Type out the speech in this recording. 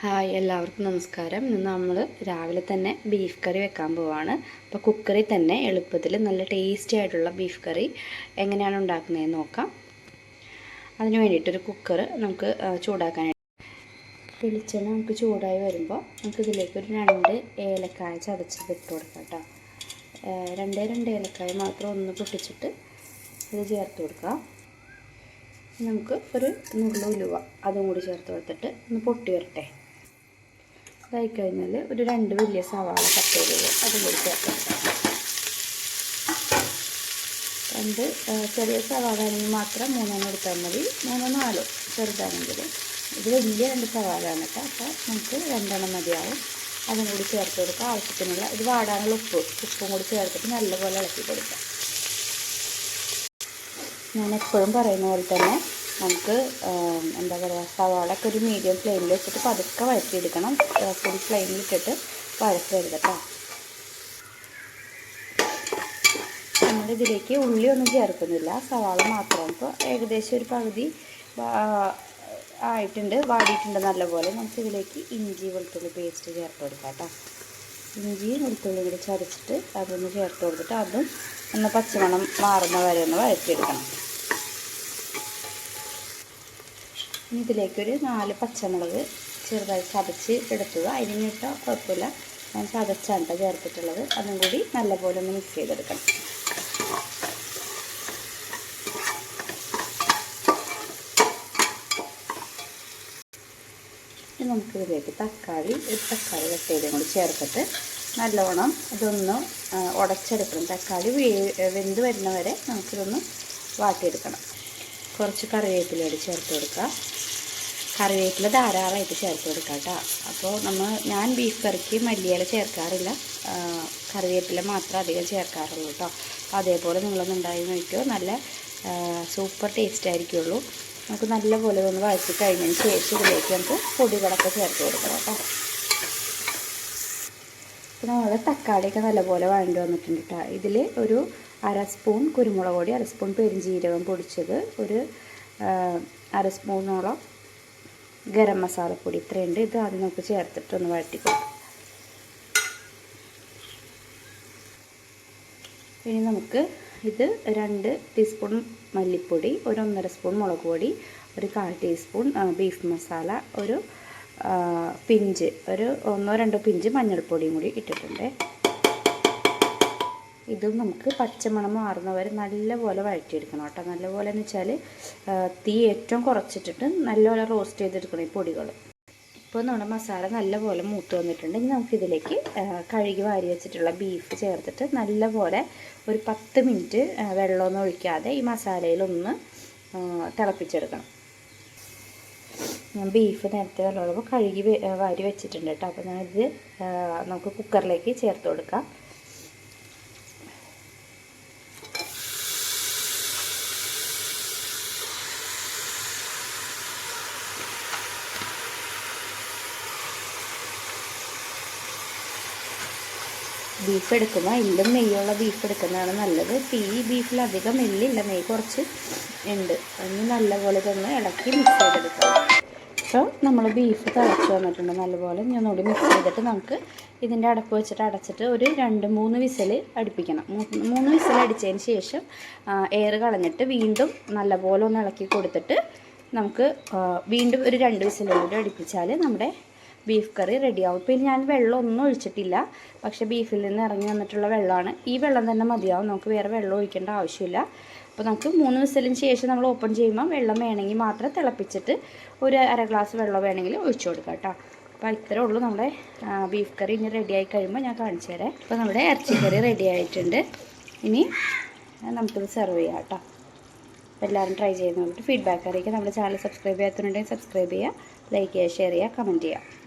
Hi എല്ലാവർക്കും നമസ്കാരം. ഇന്ന് നമ്മൾ രാവിലെ തന്നെ ബീഫ് കറി വെക്കാൻ പോവാണ്. അപ്പോൾ കുക്കറിൽ തന്നെ എളുപ്പത്തിൽ നല്ല ടേസ്റ്റി ആയിട്ടുള്ള ബീഫ് കറി എങ്ങനെയാണ് ഉണ്ടാക്കുന്നതെന്ന് നോക്കാം. അതിന് വേണ്ടിയിട്ടൊരു കുക്കർ നമുക്ക് ചൂടാക്കാനായിട്ട് വെളിച്ചെണ്ണ നമുക്ക് ചൂടായി വരുമ്പോൾ നമുക്ക് ഇതിലേക്ക് ഒരു രണ്ട് ഏലക്കായ ചതച്ചത് ഇട്ട് കൊടുക്കാം കേട്ടോ. രണ്ടേ രണ്ട് ഏലക്കായ മാത്രം ഒന്ന് പൊട്ടിച്ചിട്ട് ഇത് ചേർത്ത് കൊടുക്കാം. നമുക്ക് ഒരു നുള്ളുലുവ അതും കൂടി ചേർത്ത് കൊടുത്തിട്ട് ഒന്ന് പൊട്ടി വരട്ടെ. ഇതായി കഴിഞ്ഞാൽ ഒരു രണ്ട് വലിയ സവാള കട്ട് ചെയ്തത് അതും കൂടി ചേർക്കാം രണ്ട് ചെറിയ സവാള ആണെങ്കിൽ മാത്രം മൂന്നെണ്ണം എടുത്താൽ മതി. മൂന്നോ നാലോ ചെറുതാണെങ്കിൽ ഇത് വലിയ രണ്ട് സവാളയാണ് കേട്ടോ. അപ്പോൾ നമുക്ക് രണ്ടെണ്ണം മതിയാവും. അതും കൂടി ചേർത്ത് കൊടുക്കുക ആവശ്യത്തിനുള്ള ഇത് വാടാനുള്ള ഉപ്പ് ഉപ്പും കൂടി ചേർത്തിട്ട് നല്ലപോലെ ഇളക്കി കൊടുക്കാം. ഞാൻ എപ്പോഴും പറയുന്ന പോലെ തന്നെ നമുക്ക് എന്താ പറയുക സവാളൊക്കെ ഒരു മീഡിയം ഫ്ലെയിമിൽ വെച്ചിട്ട് പതുക്കെ വഴറ്റിയെടുക്കണം. ഫുൾ ഫ്ലെയിമിൽ ഇട്ടിട്ട് വഴറ്റരുത് കേട്ടോ നമ്മളിതിലേക്ക് ഉള്ളി ഒന്നും ചേർക്കുന്നില്ല. സവാള മാത്രം. ഇപ്പോൾ ഏകദേശം ഒരു പകുതി ആയിട്ടുണ്ട് വാടിയിട്ടുണ്ട് നല്ലപോലെ. നമുക്ക് ഇതിലേക്ക് ഇഞ്ചി വെളുത്തുള്ളി പേസ്റ്റ് ചേർത്ത് കൊടുക്കാം കേട്ടോ ഇഞ്ചി വെളുത്തുള്ളി കൂടി ചതച്ചിട്ട് അതൊന്ന് ചേർത്ത് കൊടുത്തിട്ട് അതും ഒന്ന് പച്ചമണം മാറുന്ന വരെ ഒന്ന് വഴറ്റിയെടുക്കണം. ഇനി ഇതിലേക്കൊരു നാല് പച്ചമുളക് ചെറുതായി ചതച്ച് എടുത്തത് അരിഞ്ഞിട്ടോ കുഴപ്പമില്ല. ഞാൻ ചതച്ചാണ് ചേർത്തിട്ടുള്ളത്. അതും കൂടി നല്ലപോലെ ഒന്ന് മിക്സ് ചെയ്തെടുക്കണം. ഇനി നമുക്കിതിലേക്ക് തക്കാളി ഒരു തക്കാളി കട്ട് കൂടി ചേർത്തിട്ട് നല്ലവണ്ണം ഇതൊന്ന് ഉടച്ചെടുക്കണം തക്കാളി വെന്ത് വരുന്നവരെ നമുക്കിതൊന്ന് വാട്ടിയെടുക്കണം. കുറച്ച് കറിവേപ്പില കൂടി ചേർത്ത് കൊടുക്കുക കറിവേപ്പില ധാരാളമായിട്ട് ചേർത്ത് കൊടുക്കാം കേട്ടോ അപ്പോൾ നമ്മൾ ഞാൻ ബീഫ് കറിക്ക് മല്ലിയില ചേർക്കാറില്ല. കറിവേപ്പില മാത്രം അധികം ചേർക്കാറുള്ളൂ കേട്ടോ അപ്പോൾ അതേപോലെ നിങ്ങളൊന്ന് ഉണ്ടായി നോക്കിയോ? നല്ല സൂപ്പർ ടേസ്റ്റ് ആയിരിക്കുള്ളൂ. നമുക്ക് നല്ല പോലെ ഒന്ന് വഴറ്റി കഴിഞ്ഞതിന് ശേഷം ഇതിലേക്ക് നമുക്ക് പൊടികളൊക്കെ ചേർത്ത് കൊടുക്കണം കേട്ടോ അപ്പോൾ നമ്മൾ തക്കാളിയൊക്കെ നല്ലപോലെ വഴണ്ടി വന്നിട്ടുണ്ട് കേട്ടോ ഇതിൽ ഒരു അര സ്പൂൺ കുരുമുളക് പൊടി അര സ്പൂൺ പെരിഞ്ജീരകം പൊടിച്ചത് ഒരു അര സ്പൂണോളം ഗരം മസാലപ്പൊടി ഇത്രയുണ്ട്. ഇത് ആദ്യം നമുക്ക് ചേർത്തിട്ട് ഒന്ന് വഴറ്റി കൊടുക്കാം ഇനി നമുക്ക് ഇത് രണ്ട് ടീസ്പൂൺ മല്ലിപ്പൊടി ഒരു ഒന്നര സ്പൂൺ മുളക് പൊടി ഒരു കാൽ ടീസ്പൂൺ ബീഫ് മസാല ഒരു പിഞ്ച് ഒരു ഒന്നോ രണ്ടോ പിഞ്ച് മഞ്ഞൾപ്പൊടിയും കൂടി ഇട്ടിട്ടുണ്ട്. ഇതും നമുക്ക് പച്ചമണം മാറുന്ന വരെ നല്ലപോലെ വഴറ്റിയെടുക്കണം കേട്ടോ. നല്ലപോലെ എന്ന് വെച്ചാൽ തീ ഏറ്റവും കുറച്ചിട്ടിട്ട് നല്ലപോലെ റോസ്റ്റ് ചെയ്തെടുക്കണം ഈ പൊടികൾ ഇപ്പോൾ നമ്മുടെ മസാല നല്ലപോലെ മൂത്ത് വന്നിട്ടുണ്ട്. ഇനി നമുക്കിതിലേക്ക് കഴുകി വാരി വെച്ചിട്ടുള്ള ബീഫ് ചേർത്തിട്ട് നല്ലപോലെ ഒരു പത്ത് മിനിറ്റ് വെള്ളമൊന്നും ഒഴിക്കാതെ ഈ മസാലയിലൊന്ന് തിളപ്പിച്ചെടുക്കണം. ഞാൻ ബീഫ് നേരത്തെ നല്ലോണം കഴുകി വാരി വെച്ചിട്ടുണ്ട് കേട്ടോ. അപ്പോൾ ഞാനിത് നമുക്ക് കുക്കറിലേക്ക് ചേർത്ത് കൊടുക്കാം. ബീഫ് എടുക്കുമ്പോൾ എല്ലും നെയ്യുള്ള ബീഫ് എടുക്കുന്നതാണ് നല്ലത്. ഈ ബീഫിൽ അധികം എല്ലില്ല. നെയ്യ് കുറച്ച് ഉണ്ട്. അതിന് നല്ലപോലെ തന്നെ ഇളക്കി മിക്സ് ചെയ്തെടുക്കാം. അപ്പോൾ നമ്മൾ ബീഫ് തിളച്ച് വന്നിട്ടുണ്ട് നല്ലപോലെ. ഞാൻ മിക്സ് ചെയ്തിട്ട് നമുക്ക് ഇതിന്റെ അടപ്പ് വെച്ചിട്ട് അടച്ചിട്ട് ഒരു രണ്ട് മൂന്ന് വിസിൽ അടുപ്പിക്കണം. മൂന്ന് വിസിൽ അടിച്ചതിന് ശേഷം എയർ കളഞ്ഞിട്ട് വീണ്ടും നല്ലപോലെ ഒന്ന് ഇളക്കി കൊടുത്തിട്ട് നമുക്ക് വീണ്ടും ഒരു രണ്ട് വിസിലൂടെ അടുപ്പിച്ചാൽ നമ്മുടെ ബീഫ് കറി റെഡിയാവും ഇപ്പോൾ ഞാൻ വെള്ളം ഒന്നും ഒഴിച്ചിട്ടില്ല. പക്ഷേ ബീഫിൽ നിന്ന് ഇറങ്ങി വന്നിട്ടുള്ള വെള്ളമാണ്. ഈ വെള്ളം തന്നെ മതിയാവും. നമുക്ക് വേറെ വെള്ളം ഒഴിക്കേണ്ട ആവശ്യമില്ല. അപ്പോൾ നമുക്ക് മൂന്ന് വിസലിന് ശേഷം നമ്മൾ ഓപ്പൺ ചെയ്യുമ്പോൾ വെള്ളം വേണമെങ്കിൽ മാത്രം തിളപ്പിച്ചിട്ട് ഒരു അര ഗ്ലാസ് വെള്ളം വേണമെങ്കിൽ ഒഴിച്ചു കൊടുക്കാം കേട്ടോ. അപ്പോൾ ഇത്രേ ഉള്ളൂ നമ്മുടെ ബീഫ് കറി ഇനി റെഡിയായി കഴിയുമ്പോൾ ഞാൻ കാണിച്ചു തരാം. അപ്പോൾ നമ്മുടെ ഇറച്ചിക്കറി റെഡി ആയിട്ടുണ്ട്. ഇനി നമുക്കിത് സെർവ് ചെയ്യാം കേട്ടോ. അപ്പോൾ എല്ലാവരും ട്രൈ ചെയ്ത് നോക്കിയിട്ട് ഫീഡ്ബാക്ക് അറിയിക്കുക. നമ്മുടെ ചാനൽ സബ്സ്ക്രൈബ് ചെയ്യാത്തവരുണ്ടെങ്കിൽ സബ്സ്ക്രൈബ് ചെയ്യുക ലൈക്ക് ചെയ്യുക ഷെയർ ചെയ്യുക കമന്റ് ചെയ്യുക.